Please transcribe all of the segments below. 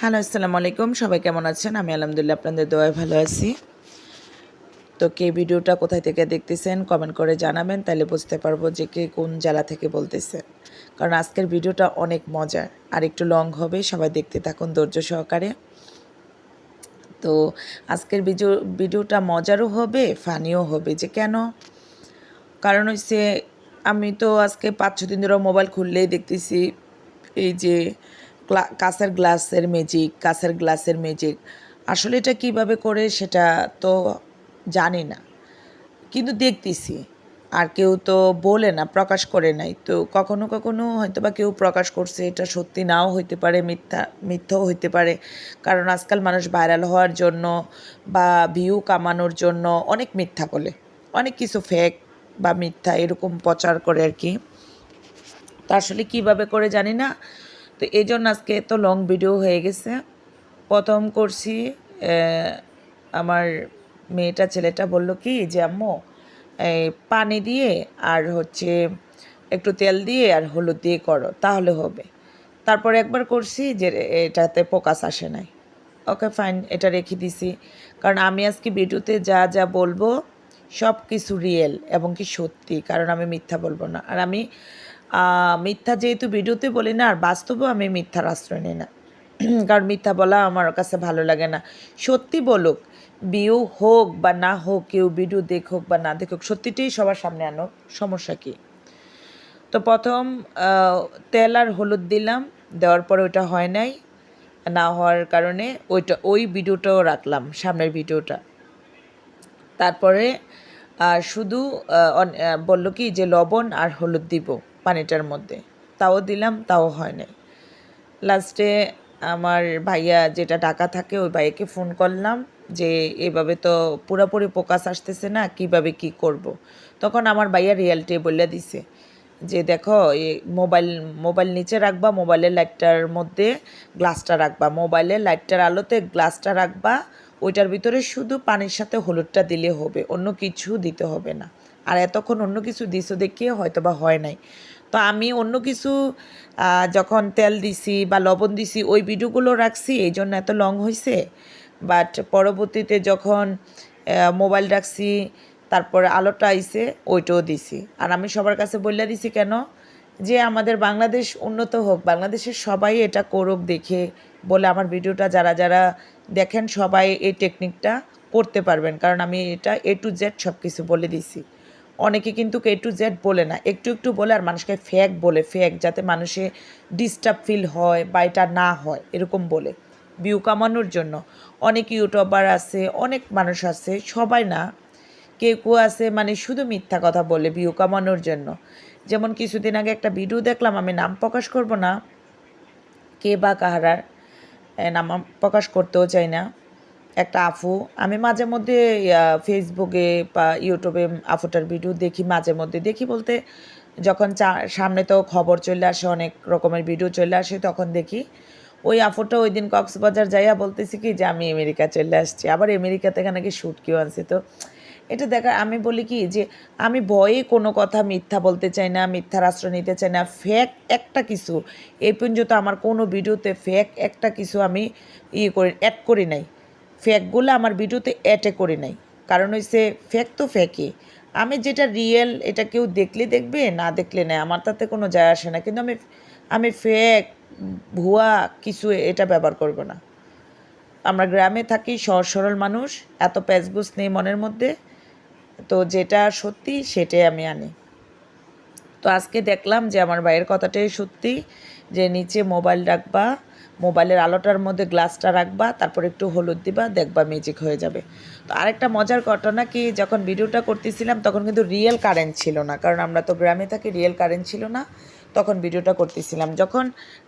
Hello, আসসালামু আলাইকুম। সবাই কেমন আছেন? আমি আলহামদুলিল্লাহ আপনাদের দোয়ায় ভালো আছি। তো কে ভিডিওটা কোথায় থেকে দেখতেছেন কমেন্ট করে জানাবেন, তাহলে বুঝতে পারব যে কে কোন জেলা থেকে বলতেছেন কারণ আজকের ভিডিওটা অনেক মজার, আর একটু লং হবে, সবাই দেখতে থাকুন ধৈর্য সহকারে। তো আজকের ভিডিও, ভিডিওটা মজারও হবে, ফানিও হবে, যে কেন? কারণ হচ্ছে আমি তো আজকে পাঁচ ছ দিন ধরে মোবাইল খুললেই দেখতেছি, এই যে কাঁচের গ্লাসের ম্যাজিক কাঁচের গ্লাসের ম্যাজিক আসলে এটা কীভাবে করে সেটা তো জানি না। কিন্তু দেখতেছি। আর কেউ তো বলে না, প্রকাশ করে নাই। তো কখনো কখনো হয়তো বা কেউ প্রকাশ করছে, এটা সত্যি নাও হইতে পারে, মিথ্যা, মিথ্যাও হইতে পারে। কারণ আজকাল মানুষ ভাইরাল হওয়ার জন্য বা ভিউ কামানোর জন্য অনেক মিথ্যা বলে। অনেক কিছু ফেক বা মিথ্যা এরকম প্রচার করে আর কি। তা আসলে কীভাবে করে জানি না। তো এই জন্য আজকে এত লং ভিডিও হয়ে গেছে। প্রথম করছি আমার মেয়েটা, ছেলেটা বলল কি যে, আম্মু এই পানি দিয়ে আর হচ্ছে একটু তেল দিয়ে আর হলুদ দিয়ে করো, তাহলে হবে। তারপর একবার করছি যে, এটাতে পোকাস আসে নাই। ওকে ফাইন এটা রেখে দিছি। কারণ আমি আজকে ভিডিওতে যা যা বলব সব কিছু রিয়েল এবং কি সত্যি, কারণ আমি মিথ্যা বলব না। আর আমি মিথ্যা যেহেতু ভিডিওতে বলি না, আর বাস্তবেও আমি মিথ্যার আশ্রয় নিই না। কারণ মিথ্যা বলা আমার কাছে ভালো লাগে না। সত্যি বলুক বিউ হোক বা না হোক, কেউ ভিডিও দেখুক বা না দেখুক, সত্যিটাই সবার সামনে আনো। সমস্যা কী? তো প্রথম তেল আর হলুদ দিলাম, দেওয়ার পরে ওইটা হয় নাই। না হওয়ার কারণে ওইটা, ওই ভিডিওটাও রাখলাম, সামনের ভিডিওটা। তারপরে শুধু বলল কি যে লবণ আর হলুদ দিব। পানিটার মধ্যে। তাও দিলাম, তাও হয় নাই। লাস্টে আমার ভাইয়া যেটা টাকা থাকে, ওই ভাইয়াকে ফোন করলাম যে, এভাবে তো পুরোপুরি প্রকাশ আসতেছে না, কীভাবে কি করব। তখন আমার ভাইয়া রিয়ালিটি বলে দিছে যে, দেখো মোবাইল মোবাইল নিচে রাখবা মোবাইলের লাইটটার মধ্যে গ্লাসটা রাখবা। মোবাইলের লাইটটার আলোতে গ্লাসটা রাখবা, ওইটার ভিতরে শুধু পানির সাথে হলুদটা দিলে হবে, অন্য কিছু দিতে হবে না। আর এতক্ষণ অন্য কিছু দিছো দেখিয়ে হয়তো বা হয় নাই। তো আমি অন্য কিছু যখন তেল দিছি বা লবণ দিছি, ওই ভিডিওগুলো রাখছি, এই জন্য এত লং হয়েছে বাট পরবর্তীতে যখন মোবাইল রাখছি, তারপর আলোটা আইছে, ওইটাও দিছি। আর আমি সবার কাছে বললে দিছি কেন? যে আমাদের বাংলাদেশ উন্নত হোক, বাংলাদেশের সবাই এটা করুক, দেখে বলে আমার ভিডিওটা যারা যারা দেখেন সবাই এই টেকনিকটা করতে পারবেন। কারণ আমি এটা এ টু জেড সব কিছু বলে দিছি। অনেকে কিন্তু এ টু জেড বলে না, একটু একটু বলে আর মানুষকে ফ্যাক বলে ফ্যাক যাতে মানুষে ডিস্টার্ব ফিল হয় বা এটা না হয়, এরকম বলে। ভিউ কামানোর জন্য অনেক ইউটিউবার আছে, অনেক মানুষ আছে, সবাই না, কেউ কেউ আছে মানে শুধু মিথ্যা কথা বলে ভিউ কামানোর জন্য। যেমন কিছুদিন আগে একটা ভিডিও দেখলাম, আমি নাম প্রকাশ করব না, কে বা কাহারার নাম প্রকাশ করতেও চাই না। একটা আফু। আমি মাঝে মধ্যে ফেসবুকে বা ইউটিউবে আফুটার ভিডিও দেখি মাঝে মধ্যে। দেখি বলতে, যখন সামনে তো খবর চলে আসে, অনেক রকমের ভিডিও চলে আসে, তখন দেখি, ওই আফুটা ওই দিন কক্সবাজার যাইয়া বলতেছি কি যে, আমি আমেরিকা চলে আসছি। আবার আমেরিকা থেকে নাকি শ্যুট কেউ আনছে। তো এটা দেখা, আমি বলি কি যে, আমি ভয়ে কোনো কথা মিথ্যা বলতে চাই না, মিথ্যার আশ্রয় নিতে চাই না। ফ্যাক একটা কিছু, এই পর্যন্ত আমার কোনো ভিডিওতে ফ্যাক একটা কিছু আমি ইয়ে করি অ্যাড করি নাই। ফেকগুলো আমার ভিডিওতে অ্যাডে করে নাই। কারণ হচ্ছে ফেক তো ফেকই আমি যেটা রিয়েল এটা কেউ দেখলে দেখবে, না দেখলে না, আমার তাতে কোনো যায় আসে না। কিন্তু আমি আমি ফেক ভুয়া কিছু এটা ব্যবহার করব না। আমরা গ্রামে থাকি, সহজ সরল মানুষ, এত প্যাচগুস নেই মনের মধ্যে। তো যেটা সত্যি, সেটাই আমি আনি। তো আজকে দেখলাম যে আমার ভাইয়ের কথাটাই সত্যি, যে নিচে মোবাইল রাখবা, মোবাইলের আলোটার মধ্যে গ্লাসটা রাখবা, তারপর একটু হলুদ দিবা, দেখবা ম্যাজিক হয়ে যাবে। তো আরেকটা মজার ঘটনা কি, যখন ভিডিওটা করতেছিলাম তখন কিন্তু রিয়েল কারেন্ট ছিল না, কারণ আমরা তো গ্রামে থাকি রিয়েল কারেন্ট ছিল না, তখন ভিডিওটা করতেছিলাম। যখন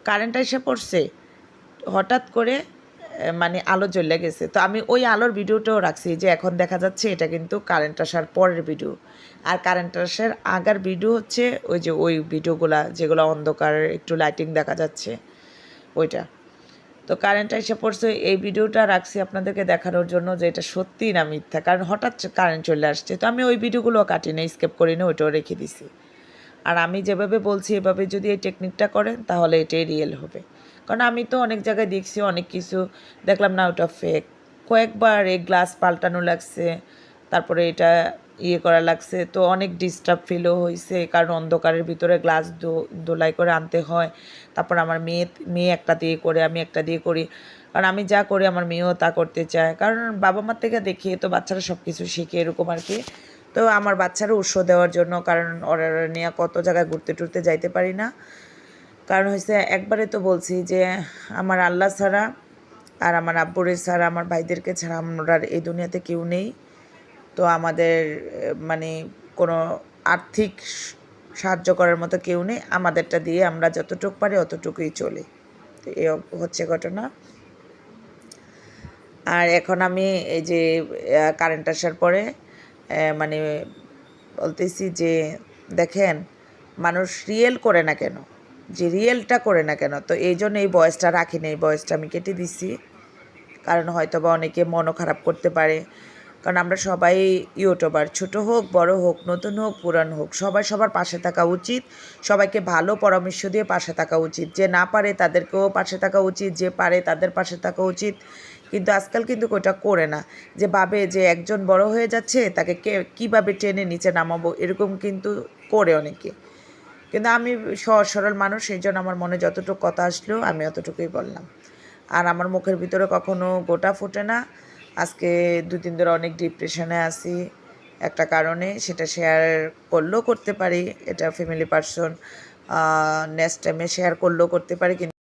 কারেন্ট এসে পড়ছে, হঠাৎ করে মানে আলো জ্বলে গেছে। তো আমি ওই আলোর ভিডিওটাও রাখছি যে এখন দেখা যাচ্ছে এটা কিন্তু কারেন্ট আসার পরের ভিডিও। আর কারেন্ট আসার আগার ভিডিও হচ্ছে ওই যে ওই ভিডিওগুলা যেগুলো অন্ধকার, একটু লাইটিং দেখা যাচ্ছে, ওইটা। তো কারেন্ট এসে পড়ছে, এই ভিডিওটা রাখছি আপনাদেরকে দেখানোর জন্য যে এটা সত্যি না মিথ্যা, কারণ হঠাৎ কারেন্ট চলে আসছে। তো আমি ওই ভিডিওগুলো কাটি না স্কেপ করি না ওইটাও রেখে দিছি। আর আমি যেভাবে বলছি, এভাবে যদি এই টেকনিকটা করেন, তাহলে এটাই রিয়েল হবে। কারণ আমি তো অনেক জায়গায় দেখছি অনেক কিছু। দেখলাম না ওটা ফেক কয়েকবার এই গ্লাস পাল্টানো লাগছে, তারপরে এটা ইয়ে করা লাগছে। তো অনেক ডিস্টার্ব ফিলও হয়েছে কারণ অন্ধকারের ভিতরে গ্লাস দোলাই করে আনতে হয়। তারপর আমার মেয়ে মেয়ে একটা দিয়ে করে, আমি একটা দিয়ে করি। কারণ আমি যা করি আমার মেয়েও তা করতে চায়। কারণ বাবা মার থেকে দেখিয়ে তো বাচ্চারা সব কিছু শিখে এরকম আর কি। তো আমার বাচ্চারা উৎস দেওয়ার জন্য, কারণ ওরা নিয়ে কত জায়গায় ঘুরতে টুরতে যাইতে পারি না। কারণ হয়েছে একবারে তো বলছি যে আমার আল্লাহ ছাড়া আর আমার আব্বুরের ছাড়া, আমার ভাইদেরকে ছাড়া আমরা এই দুনিয়াতে কেউ নেই। তো আমাদের মানে কোনো আর্থিক সাহায্য করার মতো কেউ নেই। আমাদেরটা দিয়ে আমরা যতটুকু পারি অতটুকুই চলি। তো এই হচ্ছে ঘটনা। আর এখন আমি এই যে কারেন্ট আসার পরে মানে বলতেছি যে, দেখেন, মানুষ রিয়েল করে না কেন? যে রিয়েলটা করে না কেন? তো এই জন্য এই বয়সটা রাখিনি এই বয়সটা আমি কেটে দিছি। কারণ হয়তো বা অনেকে মনও খারাপ করতে পারে। কারণ আমরা সবাই ইউটিউবার, ছোট হোক, বড় হোক, নতুন হোক, পুরান হোক, সবাই সবার পাশে থাকা উচিত। সবাইকে ভালো পরামর্শ দিয়ে পাশে থাকা উচিত। যে না পারে তাদেরকেও পাশে থাকা উচিত, যে পারে তাদের পাশে থাকা উচিত। কিন্তু আজকাল কিন্তু ওটা করে না। যে ভাবে যে একজন বড় হয়ে যাচ্ছে, তাকে কে, কীভাবে টেনে নিচে নামাবো, এরকম কিন্তু করে অনেকে। কিন্তু আমি সহজ, সরল মানুষ সেই জন্য আমার মনে যতটুকু কথা আসলো, আমি অতটুকুই বললাম। আর আমার মুখের ভিতরে কখনো গোটা ফোটে না। আজকে দু তিন ধরে অনেক ডিপ্রেশনে আছি। একটা কারণে সেটা শেয়ার করলেও করতে পারি, এটা ফ্যামিলি পার্সন নেক্সট টাইমে শেয়ার করলেও করতে পারি, কিন্তু